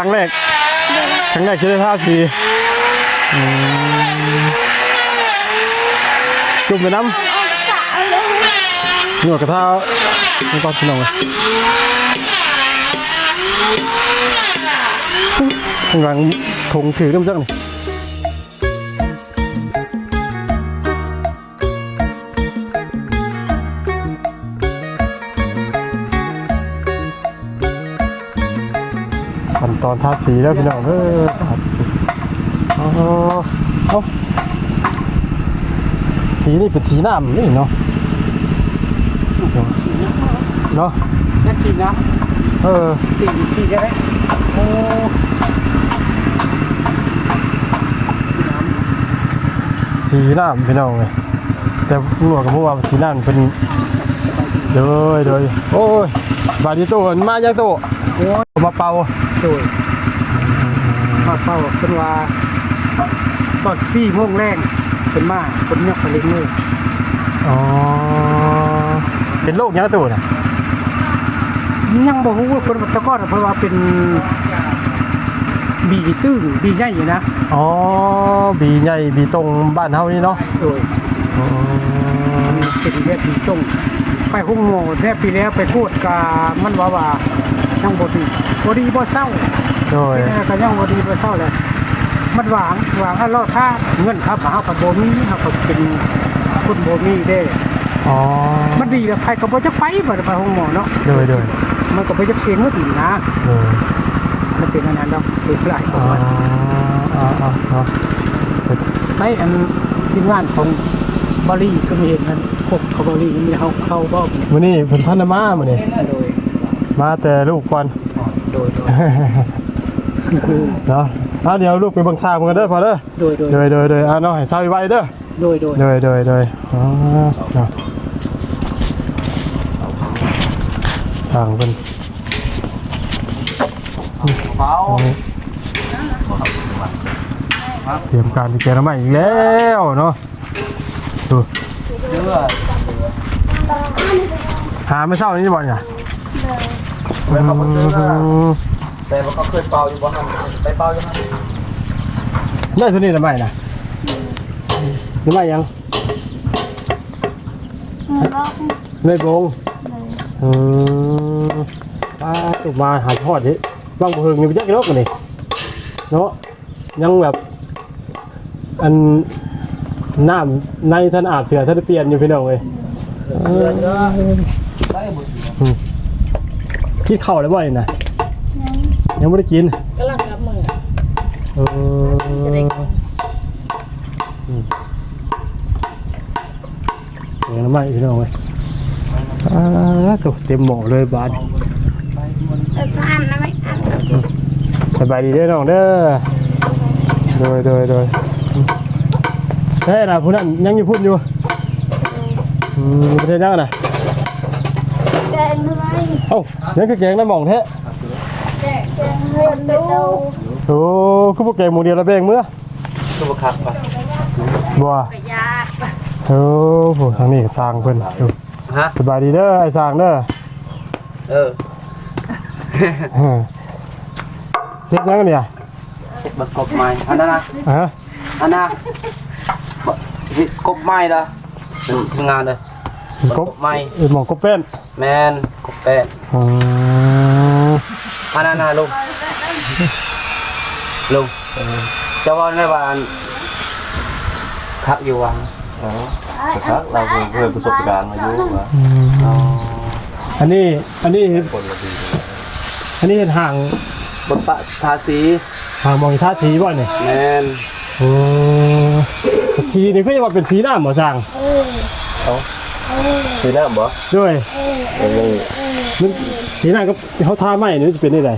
รั้งแรก ครั้งแรกที่ได้ท่าสีจุ่มไปน้ำหนวดกระทาไม่ต้องพี่น้องเลยข้างหลังทงถือน้ำจังนี่ อนทาสีแล้วพี่น้องเออครับอ๋อเอาสีนี่เป็นสีน้ำนี่เนาะเนาะนักสีนะเออสีสีได้ไหมโอ้สีน้ำพี่น้องเลยแต่หลวงกับพวกว่าสีน้ำเป็นเดยเดยโอ้ยบาดนีตู้มันมายังตู้โอ้ยเอามาเป่าโดย มาเป้าเป็นว่าตอนสี่โมงแรงเป็นมาเป็นยกไปเล็กมืออ๋อ เป็นโรคยังตู้น่ะยังบอกว่าคนตะก้อนเพราะว่าเป็นบีตื้งบีใหญ่อยู่นะ อ๋อ บีใหญ่บีตรงบ้านเฮานี่เนาะโดยอ๋อเป็นแค่บีตรงไปหุ้งโง่แทบปีแล้วไปพูดกับมันว่าว่ายังบดีบดีบ่เศร้า โดยแม่ก็ยังบดีบ่เศร้าเลยมันหวางหวางให้เราท่าเงินครับหากับโบมีหากับเป็นคนโบมีเด้อ๋อมันดีแล้วใครก็บ่จะไปบ่ได้ไปห้องหมอเนาะโดยโดยมันก็บ่จะเสียเงินอีกนะโดยมันเป็นอันนั้นเนาะเป็นหลายคอ๋นออ๋ออ๋อเนาะใช้อันทีมงานของบริก็มีเห็นมันพวกเขาบริมีเขาเข้าบ่เนี่ยมื้อนี้เพิ่นพันธมามื้อนี้โดยมาแต่ลูกก่อนโดยโดย เนาะเอาเดี๋ยวลูกไปเบังซางกันเด้อพอเด้อโดยโดยเดยเดยเดยเอาเนาะให้เศร้าไว้เด้อโดยโดยเดยเดยเดยอ๋อเนาะทางเป็นเบาเตรียมการที่แกน้ำใหม่อีกแล้วเนาะดูเด้อหาไม่เศร้านี่บ่เนี่ยเวลาเขาเจอก็อืม แต่ว่าเขาเคยเป่าอยู่บ่ฮั่นไปเป่าอยู่ฮั่นได้ตัวนี้น้ำใหม่นะน้ำใหม่ยังไม่บงอืมป้าตุกมาหาทอดนี่บางบ่เฮิงนี่ไปจักกี่รอบกันนี่เนาะยังแบบ อันน้ำในท่านอาบเสือท่านเปลี่ยนอยู่พี่น้องเลยเดือนเด้อได้บ่สิคิดเข้าวแล้วบ่อยนะ ยังไม่ได้กินกำลังกับมือเอออืมเดี๋ยวน้ำมันพี่น้องเลยอ่าตัวเต็มหม้อเลยบาดเออทานนะไหมอะสบายดีเด้อน้องเด้อโดยโดยโดยเฮ้ยนะผู้นั้นยังอยู่พูดอยู่อืมประเทศยังอะนะแกงทำไมเอ้ายังคือแกงน้ำหม่องแท้แกง แกงเรียนดูโอ้คือพวกแกงหมูเดียวระเบงเมื่อตัวบ่คักป่ะบัวกระยาโอ้โหทางนี้ก็สร้างเพิ่นดูฮะสบายดีเด้อไอ้สร้างเด้อเออเสร็จยังกันเนี่ยเฮ็ดบักกบไม้อันนั้นนะฮะอันน่ะเฮ็ดกบไม้เด้อเป็นทำงานเด้อกบไม้เอ้ยหมองกบเป็นแม่นกบแป้นอ๋ออันนั้นน่ะลุง ลุงเจะว่าได้ว่าอันคักอยู่วังครับเราเคยเคยประสบการณ์มาเยอะว่าอืมอ๋ออันนี้อันนี้คนละทีอันนี้เห็นห่างบนปะทาสีห่างมองท่าทีบ่เนี่ยแม่นโอ้สีนี่ก็จะว่าเป็นสีหน้าหมอสร้างทีหน้าบ่ด้วยเออมันสีหน้าก็เขาทาไหมนี่จะเป็นได้ไง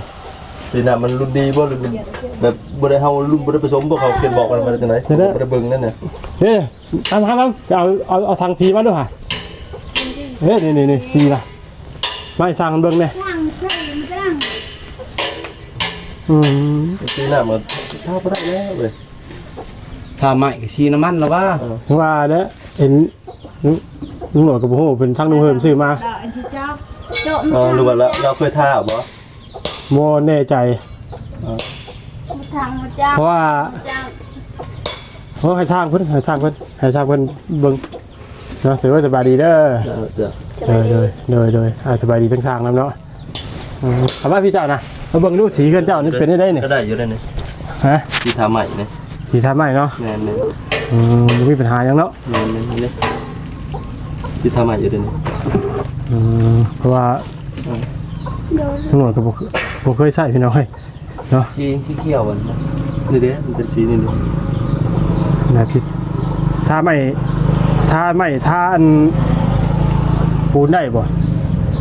ทีหน้ามันรุ่นดีบ่หรือมันแบบบ่ได้เฮารุ่นบ่ได้ผสมบ่เขาเขียนบอกกันมาจังได๋บ่ได้เบิ่งนั่นน่ะเฮ้ยทำทำทำเอาเอาเอาทางสีมาด้วยค่ะเฮ้ยนี่นี่นี่สีนะไม่สร้างเบิ่งเนี่ยอืมทีหน้ามันถ้าบ่ได้แล้วเว้ยทาใหม่ก็ชีน้ำมันแล้วว่าว่าเนี่ยเห็นลุงลุงหนวดกับโอ้โหเป็นทั้งลุงเฮิมซื้อมาดอกอันที่เจ้าโจมเออรู้ว่าแล้วเราเคยท่าบ่ โมแน่ใจ ทางมาจ้างเพราะว่า จ้างเพราะให้สร้างเพิ่นให้สร้างเพิ่นให้สร้างเพิ่นเบิ่งเนาะถือว่าสบายดีเด้อจะเดยเดยเดยเดยอ่าสบายดีทั้งสร้างนำเนาะอืมเอาว่าพี่เจ้านะมาเบิ่งดูสีเฮือนเจ้านี่เป็นได้ได้เนี่ยก็ได้อยู่ได้นี่ฮะที่ทำใหม่นี่สีทาใหม่เนาะแม่นแม่นอืมบ่มีปัญหาหยังเนาะแม่นแม่นนี่ที่ทำใหม่อยู่ได้นี่อืมเพราะว่า เดี๋ยวตำรวจก็บ่เคยบ่เคยใช้พี่น้องเฮ้ยเนาะชีชีเขียวมันนี่เด้มันเป็นชีนี่นี่น่าสิถ้าไม่ถ้าไม่ถ้าอันปูนได้บ่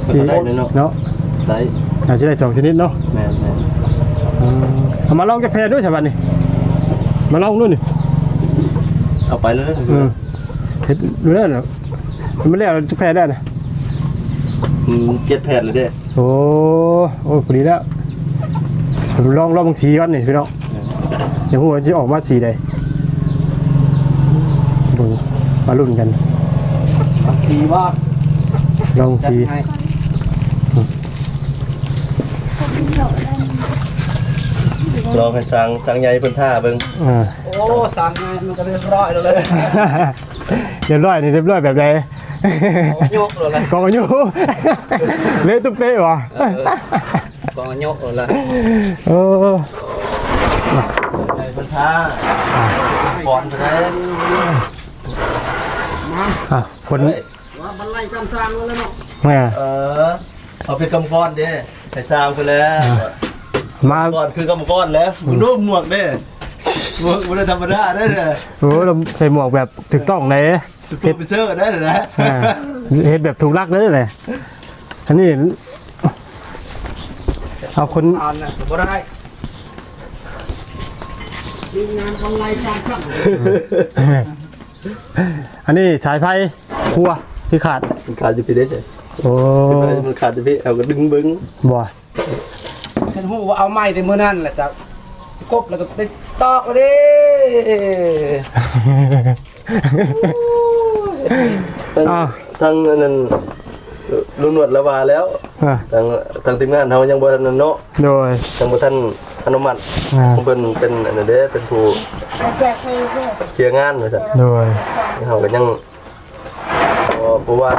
มันก็ได้เนาะเนาะได้น่าจะได้สองชนิดเนาะแม่นแม่นอืมเอามาลองแกะแพรด้วยใช่ป่ะนี่มาลองดูนี่เอาไปเลยอืมเฮ็ดดูได้เหรอมันไม่แล้วจะแพรได้นะอืมเก็ตแพดเลยเด้ โอ้โอ้พอดีแล้วผมลองลองสีก่อนนี่พี่น้องเดี๋ยวหัวจะออกมาสีใดเบิ่งมาลุ้นกันสีว่าลองสีลองให้สั่งสั่งใหญ่เพิ่นท่าเบิ่งอ่าโอ้สั่งไงมันก็เรียบร้อยแล้วเลยเรียบร้อยนี่เรียบร้อยแบบใด ยกเลยกองอยู่เละตุ๊บเป๊ะวะก็ยกเลยเออใหญ่เพิ่นท่าก่อนแท้อะคนว่ามันไล่กันสร้างแล้วเนาะแม่เออเอาเป็นกำก้อนเด้ให้สร้างไปแล้วมาก้อนคือกำก้อนแล้วมึงดูหมวกเด้หมวกบ่ได้ธรรมดาเด้อเด้อโอ้เราใส่ห มวกแบบถูกต้องเลยสุดโปรเฟสเซอร์ได้เลยนะอ่าเฮ็ดแบบถูกลักเลยเลยอันนี้ เอาคนอ่านนะบ่ได้ทีมงานทำไล่กันครับอันนี้สายไฟครัวที่ขาด มันขาดอยู่พี่เด้อโอ้มันขาดอยู่พี่เอาก็ดึงเบิ้งบ่ฉันหูว่าเอาไม้ในมือนั่นแหละจ้ะกบแล้วก็ติดตอกเลย ทั้งอ้าว ทั้งอันนั้นลุงหนวดละวาแล้วอะทางทางทีมงานเฮายังบ่ทันนั่นเนาะโดย ยังบ่ทันอนุมัติอ่า เพิ่นเป็นอันนั้นเด้เป็นผู้แจกให้เพื่อนเคลียร์งานว่าซั่นโดยเฮาก็ยังบ่บ่ว่า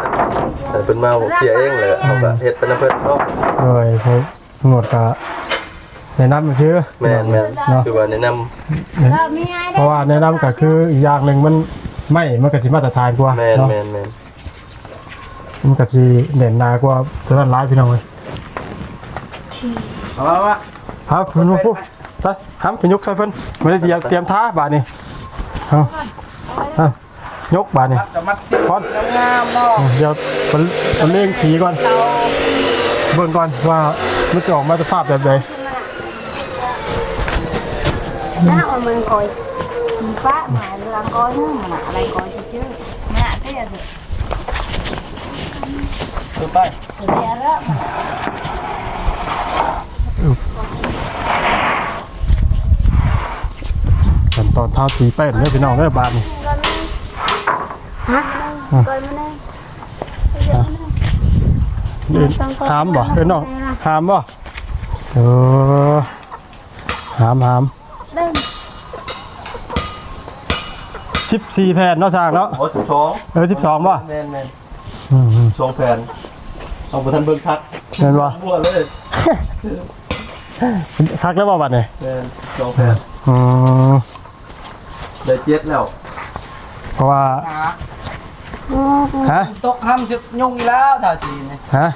แต่เพิ่นมาเคลียร์เองเลยเฮาก็เฮ็ดเป็นนำเพิ่นเนาะโดยเขาตำรวจก็ แนะนำมาซื้อแม่นแม่นเนาะคือว่าแนะนำเรามีไงเพราะว่าแนะนำก็คืออีกอย่างหนึ่งมันไม่มันก็สิมาตรฐานกว่าแม่นเนาะแม่นแม่นมันก็สิเด่นหนากว่าตัวนั้นร้ายพี่น้องเลยเอาละวะครับเพิ่นมาปุ๊บไปห้ามไปยกใส่เพิ่นไม่ได้เตรียมเตรียมท้าบาดนี้เอาเอายกบาดนี้จะมัดสิพอนงามเนาะเดี๋ยวมันมันเล่งสีก่อน เบิ่งก่อนว่ามันจะออกมาสภาพแบบใด น้าเอามันคอยฟ้าหมายเวลาก้อยนึงมันอะไรก้อยชื่อแม่ก็อย่าเถอะดูไปเดี๋ยวเริ่มขั้นตอนท้าสีแป้นเด้อพี่น้องเด้อบาดนี้ฮะก้อยมันได้เอิ้นหามบ่เอ้นน้องหามบ่เออหามหาม เดิน 14แผ่นเนาะสร้างเนาะโอ้12เออ12บ่แม่นแม่นอืมสองแผ่นเอาบ่ทันเบิ่งคักๆแม่นบ่มั่วเลยคักแล้วบ่บัดนี้แม่นสองแผ่นอืมได้เจ็ดแล้วเพราะว่าหาฮะ ตกห้ำจะยุ่งอีกแล้วถ้าสีนี่ฮะ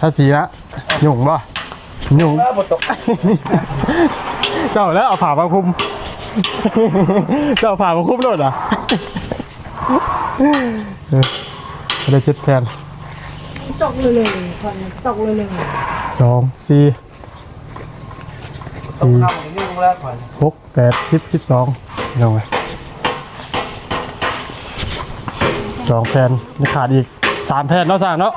ถ้าสีละยุ่งบ่ยุ่ง แล้วบ่ตก เจ้าแล้วเอาผ่ามาคุม เจ้าเอาผ่ามาคุมโลดอะเออได้เจ็ดแผ่นตกเลยเลยคนตกเลยเลยสองสี่ตกห้ำยุ่งแล้วก่อนหกแปดสิบสิบสองลงไปสองแผ่นนี่ขาดอีกสามแผ่นเนาะสั่งเนาะ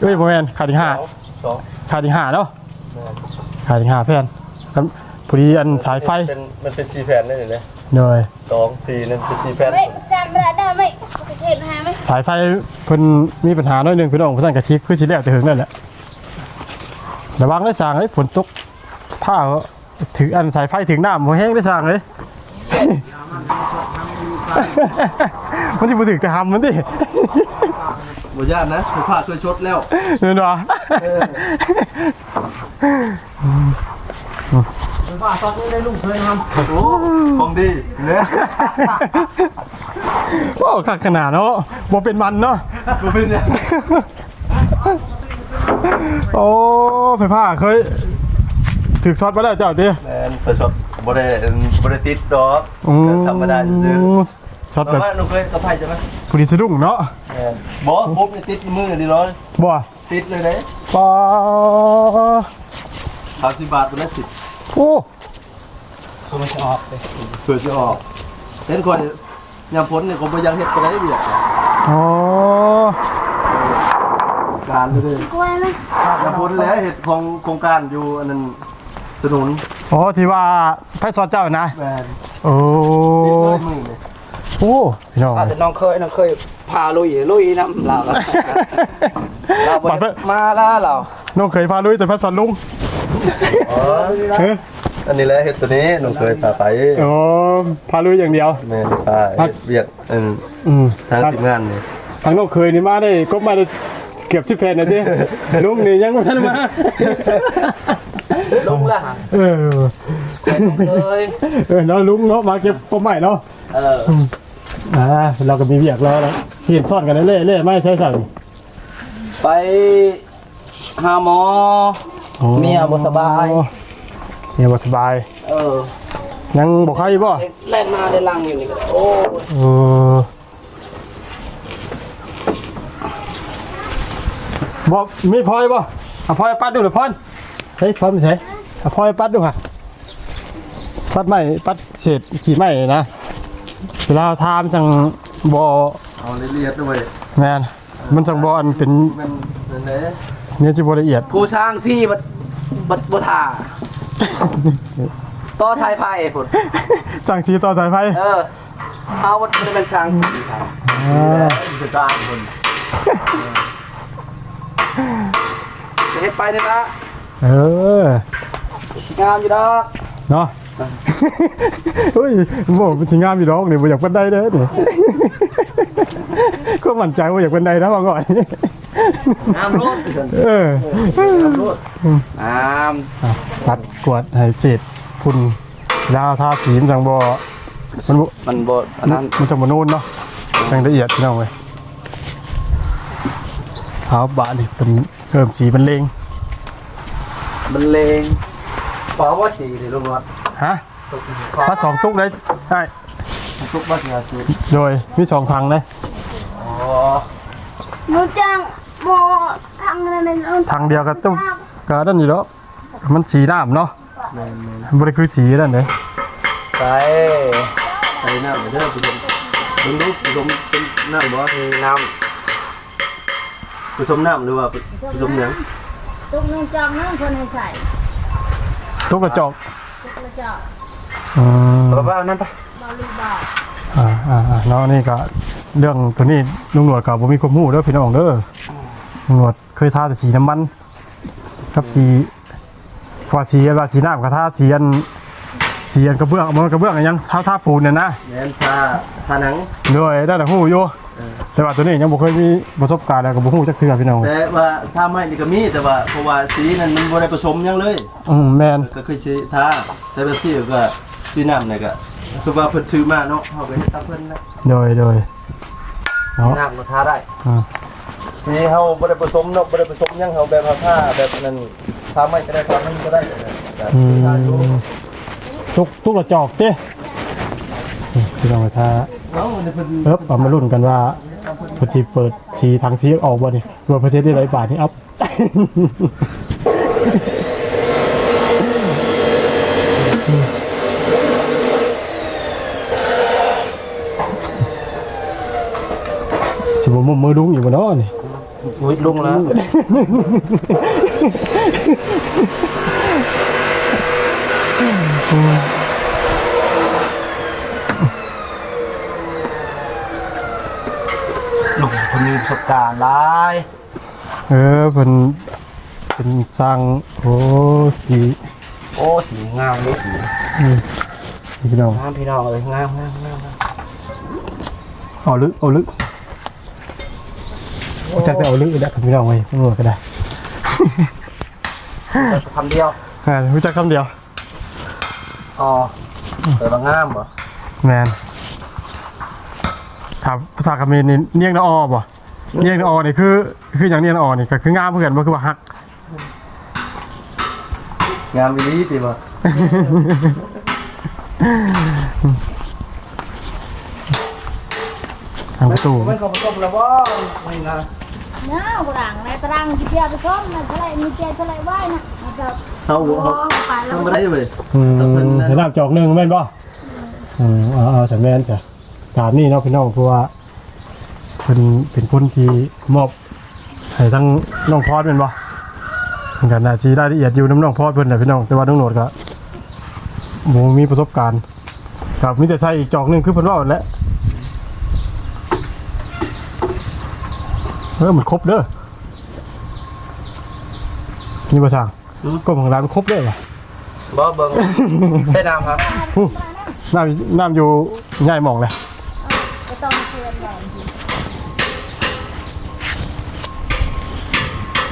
เอ้ยโมเมนขาดอีกห้าสองขาดอีกห้าเนาะขาดอีกห้าแผ่นครับ พอดีอันสายไฟเป็นมันเป็นสี่แผ่นได้เลยนะเหนื่อยสองสี่นั่นเป็นสี่แผ่นไม่จำไม่ได้ไหมเห็นหาไหมสายไฟเพิ่นมีปัญหาหน่อยหนึงพี่น้องเพิ่นสั่งกระชิกคือสิแล้วแต่ถึงนั่นแหละระวังได้สร้างเฮ้ยฝนตกผ้าถึงอันสายไฟถึงน้ำบ่แห้งได้สร้างเลย มันจะมาถึงจะทำมันดิบ่ยากนะผู้ผ้าช่วยชดแล้วเห็นปะว่าตอนนี้ได้ลุงเคยทโอ้ของดีเนี่ยโอ้ขักขนาดเนาะบ่เป็นมันเนาะบ่เป็นหยังโอ้ไฟผ้าเคยถึกช็อตมาแล้วเจ้าติแม่นประชดบ่ได้บ่ได้ติดดอกอืมธรรมดาซื่อช็อตๆแบบว่าหนูเคยกระไผจะมั้ยผู้ดีสะดุ้งเนาะแม่นบ่ปุ๊บนี่ติดมือนี่ร้อยบ่ติดเลยเด้ปอ30บาทตัวละ10 โอ้ำมันจะออกเลยเพื่อสิออกเห็นคนยามพ้นนี่ก็บ่อยังเฮ็ดก็ได้เบียดอ๋อการเลยกล้วยไหมยามพ้นแล้วเฮ็ดของโครงการอยู่อันนั้นถนนอ๋อที่ว่าไพ่ซอสเจ้านะแม่นโอ้ติดเลยมือนี่โอ้พี่น้องอาจจะน้องเคยน้องเคยพาลุยลุยน้ำเราเราบ่บัดเพิ่ได้มาแล้วเราน้องเคยพาลุยแต่พระสอนลุงอ๋อเฮ้ยอันนี้แหละเฮ็ดตัวนี้หนูเคยพาไปอ๋อพาลุยอย่างเดียว แม่นพาเฮ็ดเวียกเอออืมทางทีมงานนี่ทางน้องเคยนี่มาได้ก็มาได้เกือบสิบเพนนะทีลุงนี่ยังไม่ทันมาลุงละเออเคยเออเนาะลุงเนาะมาเก็บปมใหม่เนาะเอออ่าเราก็มีเบียกรอแล้วเห็นซ่อนกันเรื่อยๆเรื่อยไม่ใช่สั่งไปหาหมอ เมียบ่สบาย เมียบ่สบาย เออยังบอกใครบ่เล่นมาได้ลังอยู่นี่ก็โอ้เออบอกมีพลอยบ่เอาพลอยปัดดูหรือพอนเฮ้ยพลอยไม่ใช่เอาพลอยปัดดูค่ะปัดไม้ปัดเศษขี่ไม้นะเวลาเราทามจังบ่เอาละเอียดด้วยแมนมันจังบ่อันเป็นมันนั่นแหละ เนื้อจิบ่ละเอียดกูช่างซี่บัดบัดบ่ท่าต่อสายไฟพุ่นสั่งชีต่อสายไฟเออเอาบัดมันเป็นช่างซี่ครับอ่าจะกลางคนจะเฮ็ดไปนี่ละเอองามอยู่ดอกเนาะเฮ้ยบ่เป็นสิงามอยู่ดอกนี่บ่อยากเป็นได้เด้อนี่ ก็มั่นใจว่าอยากเป็นได้นะว่าก่อน น้ำรถเออน้ำรถงามอะปัดกวาดให้เศษพุ่นดาวทาสีมันจังบ่มันบ่มันบ่อันนั้นมันจังบ่นูนเนาะจังละเอียดพี่น้องเว้ยเอาบาดนี่เป็นเพิ่มสีเป็นเลงมันเลงปอว่าสีนี่ลุงวัดฮะพัดสองตุ๊กเลยใช่ ทุกวัดงานสีโดยมีสองทางเลยอ๋อหนูจ้างโมทางอะไรเป็นทางเดียวกับตุ๊กก็นั่นอยู่แล้วมันสีน้ำเนาะแม่นมันบ่ได้คือสีนั่นเลยไปๆใส่น้ำเด้อผสมลุงดูผสมเป็นน้ำบ่น้ผสมน้ำหรือว่าผสมหยังตุกหนูจ้างนั่งคนให้ใส่ตุ๊กกระจอกตุกกระเจาะอืมำไปเอานั่นไป บอลลีบอลอ่าอ่าอ่าเนาะนี่ก็เรื่องตัวนี้ลุงหนวดกับผมมีความรู้เด้อพี่น้องเด้อลุงหนวดเคยทาแต่สีน้ำมันกับสีกว่าสีว่าสีน้ำกับทาสีอันสีอันกระเบื้องมันกระเบื้องอันยังทาทาปูนเนี่ยนะแม่นผ้าผ้าหนังด้วยได้แต่หู้อยู่แต่ว่าตัวนี้ยังบ่เคยมีประสบการณ์แล้วก็บ่ฮู้จักเทื่อพี่น้องแต่ว่าถ้าไม่นี่ก็มีแต่ว่าเพราะว่าสีนั้นมันบ่ได้ผสมหยังเลย อืมแม่นก็คือสีทาแต่แบบที่ก็สีน้ำนี่ก็ คือว่าเพิ่นซื้อมาเนาะเฮาก็เฮ็ดตามเพิ่นนะโดยโดยเนาะน้ำมาทาได้อ่าสีเฮาบ่ได้ผสมเนาะบ่ได้ผสมหยังเฮาแบบผ้าแบบนั้นผ้าไม้ก็ได้ผ้ามันก็ได้ก็อืทาอยู่มทุกทุกกระจอกเด้นี่พี่น้องไปทาเนาะมันเพิ่นเอิบเอามาลุ้นกันว่าเพิ่นสิเปิดสีทางสีออกบ่นี่ว่าประเทศได้หลายบาทนี่อัพ มุมมือดุ้งอยู่บ่เนาะนี่อุ้ยลุงแล้วลุงคนมีประสบการณ์หลายเออเพิ่นไปเป็นสร้างโอ้สีโอ้สีงามเลยสีอืมสีพี่น้องงามพี่น้องเลยงามงามงามงามเอาลึกเอาลึก จากแต่เอาลึกได้กับพี่น้องไว้ตำรวจก็ได้คำเดียวอ่ารู้จักคำเดียวอ๋อเปิดมางามบ่แมนถามภาษาเขมรนี่เนียงนะออบ่เนียงนะออนี่คือคืออย่างเนียงนะออนี่ก็คืองามเพื่อนบ่คือว่าฮักงามอีหลีติบ่ทางประตูมันก็ประกบแล้วว่าไม่นะ น้ากูดังในตารางที่เดียวไปชมมันเท่าไรมีเจเท่าไรไหวนะมันก็เฮาโอ้เฮาไปแล้วทำบ่ได้เว้ยอืมเห็นน้ำจอกหนึ่งแม่นบ่อืมเอาเอาสำแม่นจ้ะถามนี่เนาะพี่น้องเพราะว่าเพิ่นเป็นคนที่มอบให้ทั้งน้องพอดเป็นบ่เหมือนกันนาทีรายละเอียดอยู่น้ำน้องพอดเพิ่นน่ะพี่น้องแต่ว่าน้องโหนดก็บ่มีประสบการณ์ครับมีแต่ใส่อีกจอกหนึงคือเพิ่นว่าหั่นแหละ เออมันครบเด้อนี่บ่ช่างก็ของร้านมันครบเด้อว่ะบ่เบิ่งใช่น้ำครับอู้น้ำน้ำอยู่ง่ายหมองเลยก็ต้องเตือนหน่อย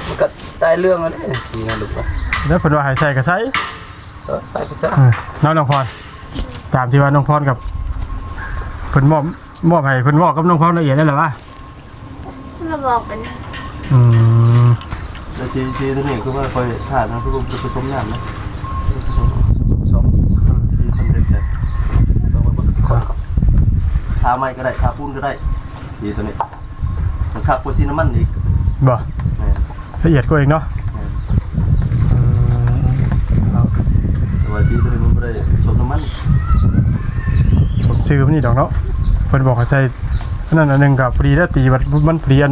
มันก็ได้เรื่องแล้วเนี่ยสีนะลูกป่ะแล้วเพิ่นว่าให้ใส่ก็ใส่เออใส่ไปซะเออน้องน้องพรตามที่ว่าน้องพรกับเพิ่นมอบมอบให้เพิ่นบอกกับน้องพรละเอียดได้แล้วว่าเราบอกเป็นอืมแต่ทีทีตัวนี้คือว่าคอยถาดนะคือผมจะผสมน้ำนะสองทีคนเด็ดเลยต้องมาเบิ่งก่อนทาไม้ก็ได้ทาปูนก็ได้ทีตัวนี้มันคักกว่าซีน้ำมันอีกบ่แม่นละเอียดกว่าเองเนาะแม่นอืมเอาแต่ว่าทีตัวนี้มันบ่ได้ผสมน้ำมัน ผมชื่อมันนี่ดอกเนาะเพิ่นบอกให้ใส่อั นนั้นอันหนึงกับพอดีแล้วตีมันมันเปลี่ยน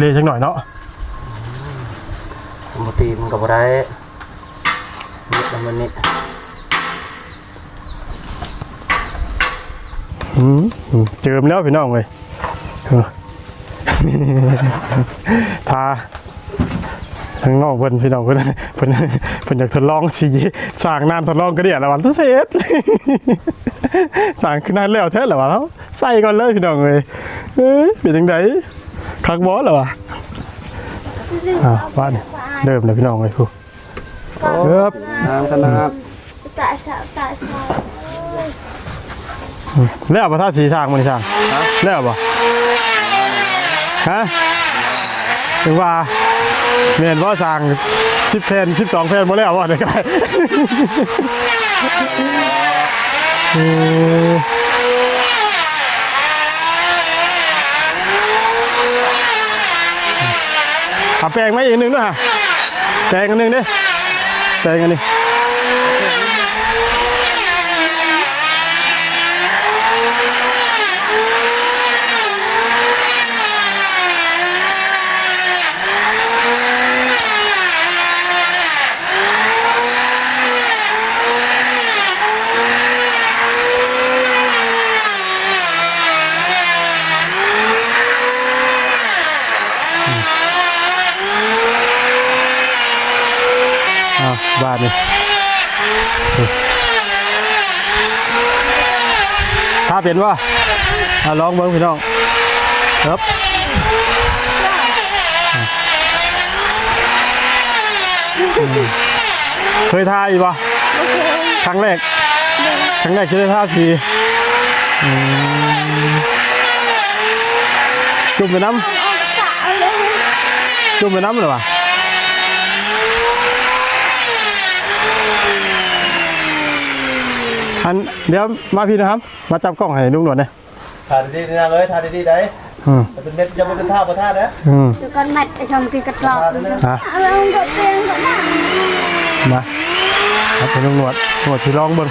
เละๆจังหน่อยเนาะปกติมันก็บ่ได้เยอะแล้วมันนี่อืมเจิมแล้วพี่น้องเว้ยเออทาทั้งนอกเพิ่นพี่น้องเพิ่นเพิ่นเพิ่นอยากทดลองสีสร้างนานทดลองก็เดียวละวันทุเสร็จสร้างขึ้นนานแล้วแท้แล้ววะแล้ว ใส่ก่อนเลยพี่น้องเอ้ยเอ้ยเป็นจังไดคักบ่แล้ววะอ่าบ้านเริ่มแล้วพี่น้องเอ้ยผู้เริ่มน้ำขนาดตาชาตาชาแล้วบ่ท่าสีสร้างมันนี่สร้างแล้วบ่ฮะถึงว่าแม่นบ่สร้าง10แผ่น12แผ่นบ่แล้วบ่ได้ก็ได้ เออเอา แปลงมอีกหนึ่งด้วยฮะแปลงอันหนึ่งดิแปลงอันนี้ บาทนี่ถ้าเป็นว่าอะลองเบิ้งพี่น้องครับเคยทาอีกปะครั้งแรก ครั้งแรกที่ได้ทาสีจุ่มไปน้ำจุ่มไปน้ำหรือวะ อันเดี๋ยวมาพี่นะครับ มาจับกล้องให้ลุงหนวดเนี่ยทาดีๆนี่นะเลยทาดีๆได้อืมแต่เป็นเม็ดยังบ่เป็นท่าบ่ท่านะอืมเดี๋ยวก่อนแมทไปชมที่กระตอกทาเลยนะฮะเอาลงกับเตียงก่อนนะมาครับให้ลุงหนวดหนวดสีลองเบิ่ง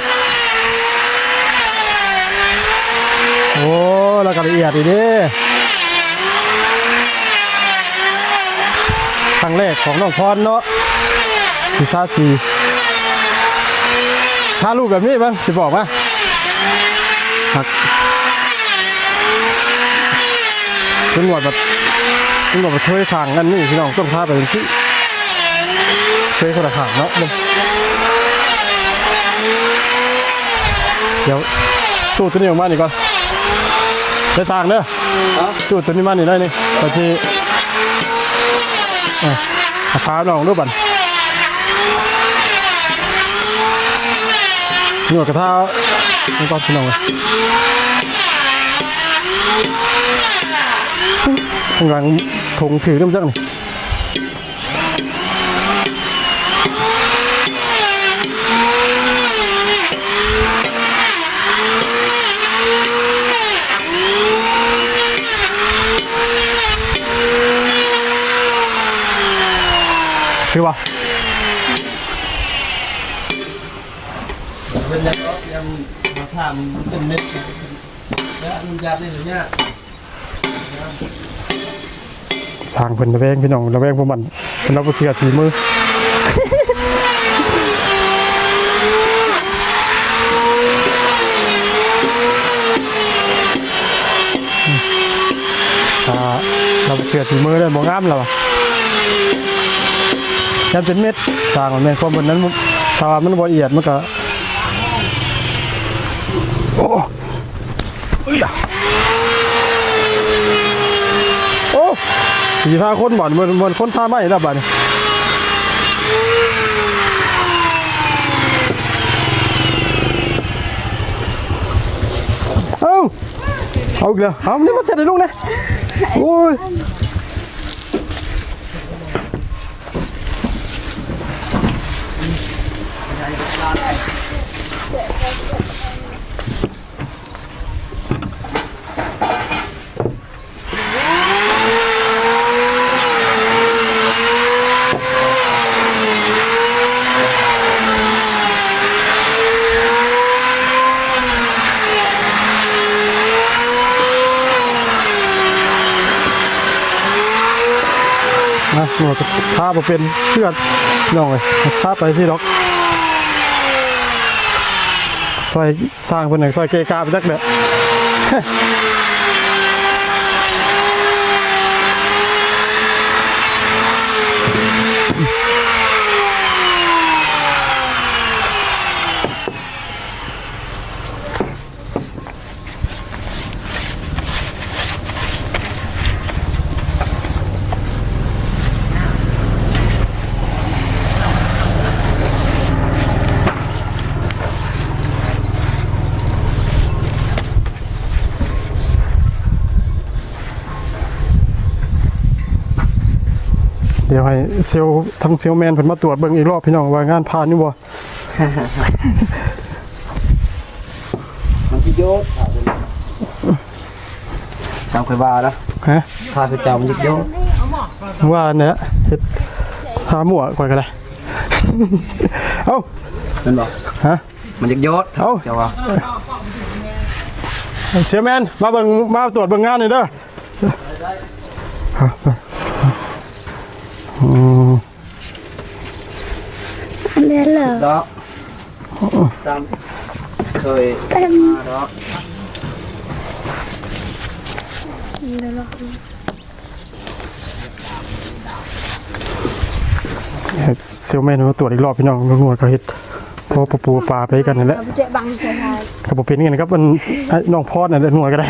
โอ้แล้วก็ละเอียดอีกเด้ครั้งแรกของน้องพรเนาะที่ท่าสี ท่าลูกแบบนี้บ้างจะบอกว่าหักลุงหวดแบบลุงหวดแบบเคยขังนั่นนี่พี่น้องต้องท่าไปเป็นสิยคนละขางเนาะเดี๋ยวตู้ตัวนี้ออกมาหนี่ก่อนได้สร้างเด้อตู้ตัวนี้มาหนี่ได้นี่พอที่อะเอาพาน้องดูบัน นี่ว่ากระทะนี่ก่อนพี่น้องเล ยังถงถือน้ำจักนี่คือว่าเป็นยังยังมาถามเป็นเม็ดแล้วมันยาได้หรือเนี่ยสร้างเพิ่นระแวงพี่น้องระแวงพวกมันเพิ่นเอาเสือสีมือเราเสือสีมือได้บ่งามแล้วอะยันเป็นเม็ดสร้างมันแม่นความบนนั้นมันถ้าว่ามันบ่ละเอียดมันก็ เอ้ยอะโอ้สีท่าคนบ่อนเหมันเหมันคนท่าไม้ล้วบัดนี้เอ้าเอาอีกแล้วเอานี่มาเสร็จเลยลูกนะโอ้ย นะสมมติถ้าบ่เป็นเพื่อนน้องเลยท้าไปที่ดอกซอยสร้างเพิ่นหนึ่งซอยเกกาไปจักเด้อ ยวให้เซลล์ทั้งเซลล์แมนเพิ่นมาตรวจเบิ่งอีกรอบพี่น้องว่างานผ่านนี่บ่มันที่โยดจำเคยว่านะฮะข้าพเจ้ามันยิกโยดว่าเนี่ยเฮ็ดหาหมั่วก่อนก็ได้เอ้านั่นบอกฮะมันยิกโยดเอ้าเจ้าว่าเสียแมนมาเบิ่งมาตรวจเบิ่งงานหน่อยเด้อเอาไปอืม เล่นเหรอ ดอกตามเคยเต็มมาดอกเซลแมนมาตรวจอีกรอบพี่น้องนวดเขาเฮ็ดเพราะปะปูปลาไปกันนั่นแหละเราไปเจ๊บังเสียทายกับบ่เป็นกันครับมันไอ้น้องพอดน่ะเด้อนวดก็ได้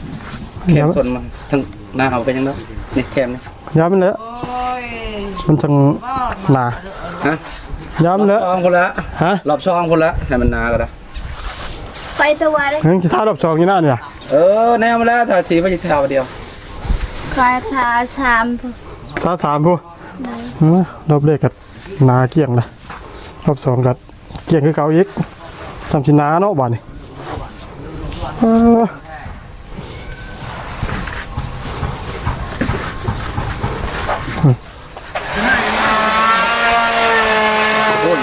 เค็มส่วนมันทั้งหน้าเอาไปยังเนาะนี่เค็มนี่ย้ำมันแล้วมันจังหนาฮะย้ำแล้วช่องคนละฮะรอบช่องคนละให้มันหนาก็ได้ไปตัวเลยเฮ้ยสิท่ารอบสองอยู่หน้าเนี่ยเออแนวมาแล้วถ้าสีไปจะแถวเดียวคาทาชามพวกซาสามผู้ฮะรอบแรกกับหนาเกลี้ยงเลยรอบสองกับเกลี้ยงคือเก่าอีกทำชินาเนาะบ้านนี่ เออ โอ้ย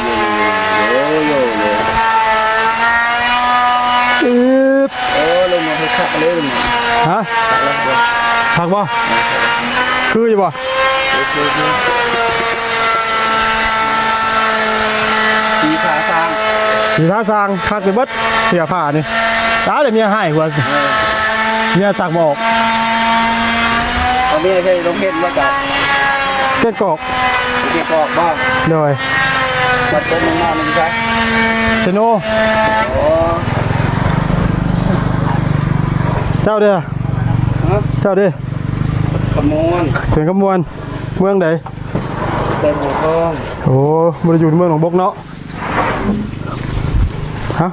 โยโยโย อึบ โอ้ลงมาให้คักเลยลงมา ฮะ คักแล้วเดี๋ยว ผัก บ่คืออยู่บ่สีขาสร้างสีท่าสร้างคักไปเบิดเสียผ้านี่ตาเดี๋ยวเมียให้กว่าเมียสักบอกเอาไม่ใช่ลงเห็นว่ากับเก็ดกอกเก็บออกบ้างโดยวัดต้นมากมันใช่เซโนโอ้เจ้าเด้อฮะเจ้าเด้อ ขมวนเขียนขมวนเมืองใดใส่หัวทองโอ้บ่ได้อยู่ในเมืองหนองบกเนาะฮะ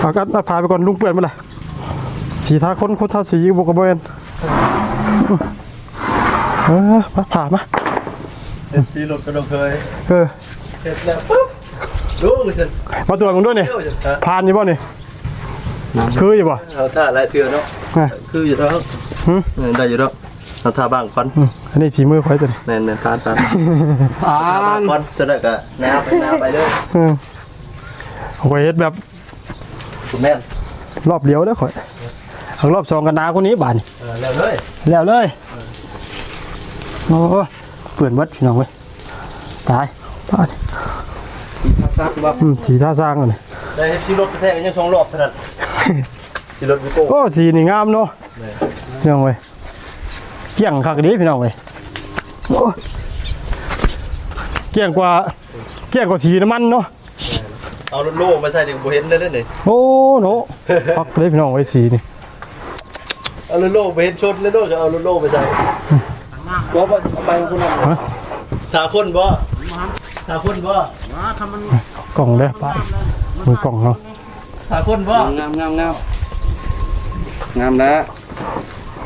เอากันเอาพาไปก่อนลุงเปื่อนมาล่ะสีทาคนคนทาสีบ่ก็บ่แม่นเออมาผ่ามาเอ็มซีรถกระดงเคยเออเสร็จแล้วปุ๊บรู้เลยสิมาตรวจมึงด้วยนี่เที่ยวจะผ่านอยู่บ่นี่คืออยู่บ่เอาท่าอะไรเถื่อนเนาะอะคืออยู่แล้วหึได้อยู่แล้ว เอาท่าบ้างก่อนอืมอันนี้สีมือข่อยตัวนี้แน่นๆทานทานอ่าท่าบ้างนก่อนจะได้กะแนวไปแนวไปเลยเออข่อยเฮ็ดแบบคุณแม่นรอบเดียวเด้อข่อยเอารอบสองกันนาคนนี้บาดนี่เออแล้วเลยแล้วเลยโอ้เปื่อนเบิดพี่น้องเว้ยตายบาดนี่สีท่าซักว่าอืมสีท่าสร้างอันนี้ได้เฮ็ดซีรถกระแทกกันยังสองรอบเท่านั้นซีรถวิโก้โอ้สีนี่งามเนาะพี่น้องเว้ยเกี่ยงคักดีพี่น้องเว้ยโอ้เกี่ยงกว่าเกี่ยงกว่าสีน้ำมันเนาะเอารถโล่มาใส่ถึงบ่เห็นเลยเด้อนี่โอ้โหคักเลยพี่น้องเว้ยสีนี่เอารถโล่บ่เห็นชนเลยโล่จะเอารถโล่ไปใส่บ่บ่เอาไปของคุณน่ะฮะถาคนบ่ถาคนบ่กล่องเด้อป้ามือกล่องเนาะถาคนบ่งามงามงามงามแล้ว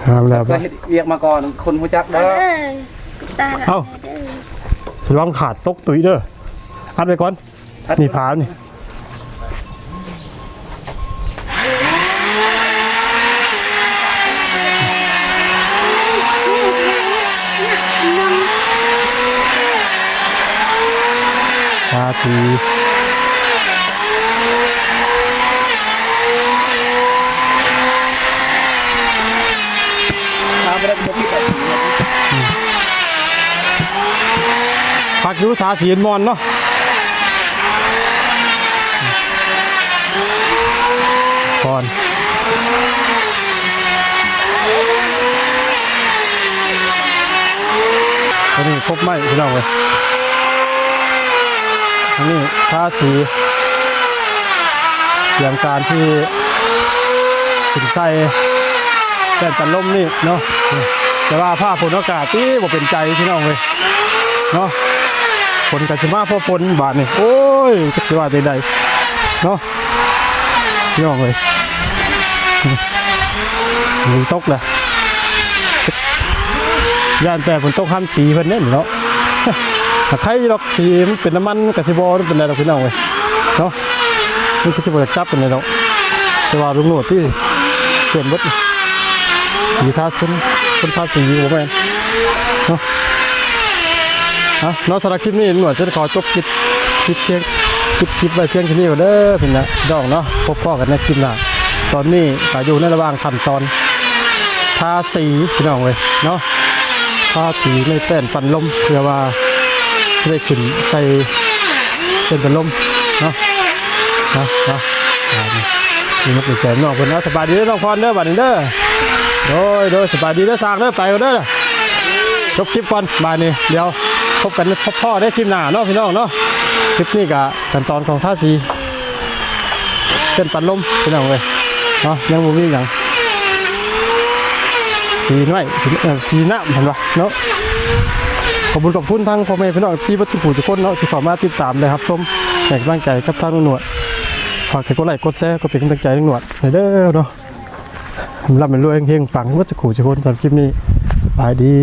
งามแล้วเคป้ายเฮ็ดเวียกมาก่อนคนรู้จักเอเด้ออตาละเอ้าระวังขาดตกตุ้ยเด้ออัดไปก่อนนี่ผานี่ตาที ทาไปแล้วบ่ผิดอะพักยุทาสีมอนเนาะก่อนอันนี้ครบไหมพี่น้องเลยอันนี้ทาสีอย่างการที่ถึงใส่แต่ตันลมนี่เนาะแต่ว่าผ้าฝนอากาศที่บ่เป็นใจพี่น้องเลยเนาะฝนกัสิมาเพราะฝนบาดนี่โอ้ยจะสิว่าใดๆเนาะพี่น้องเลยมีตกเลยย่านแต่ฝนตกห้ามสีเพิ่นเนี่ยเนาะถ้าใครดอกสีมันเป็นน้ำมันกสิบอเป็นอะไรดอกพี่น้องเลยเนาะมันกสิบอจะจับกันเลยเนาะแต่ว่าลุงโหนดที่เปลี่ยนเบดสีทาซุน คนทาสีอยู่บ่แม่นเนาะเอาเนาะสำหรับคลิปนี้หนวดจะขอจบคลิปคลิปเพียงคลิปคลิปไว้เพียงแค่นี้ก่อนเด้อพี่นะดอกเนาะพบพ่อกันในคลิปหน้าตอนนี้ก็อยู่ในระหว่างขั้นตอนทาสีพี่น้องเลยเนาะทาสีในแป้นปันลมเพื่อว่าจะได้ขึ้นใส่เป็นป็นลมเนาะนะนะนี่มันเป็นใจน้องคนนะสบายดีเด้อน้องพรเด้อบัดนี้เด้อ โดยโดยสบายดีเด้อสางเด้อไปกันเด้อจบคลิปก่อนบายนี้เดี๋ยวพบกันพ่อพ่อได้คลิปหน้าเนาะพี่น้องเนาะคลิปนี้กับขั้นตอนของท่าสีเป็นปันลมพี่น้องเลยเนาะยังบ่มีหยังสีน้อยสีเอ่อสีน้ำเห็นปะเนาะขอบคุณขอบคุณทั้งพ่อแม่พี่น้องที่วัตถุผู้ทุกคนเนาะที่เข้ามาติดตามเลยครับชมแรงกำลังใจกับทางหนวดฝากกดไลค์กดแชร์กดเป็นกำลังใจหนวดหน่อยเด้อเนาะ รับเป็นรวยเฮงๆปังวัตถุผู้ทุกคนสำหรับคลิปนี้สบายดี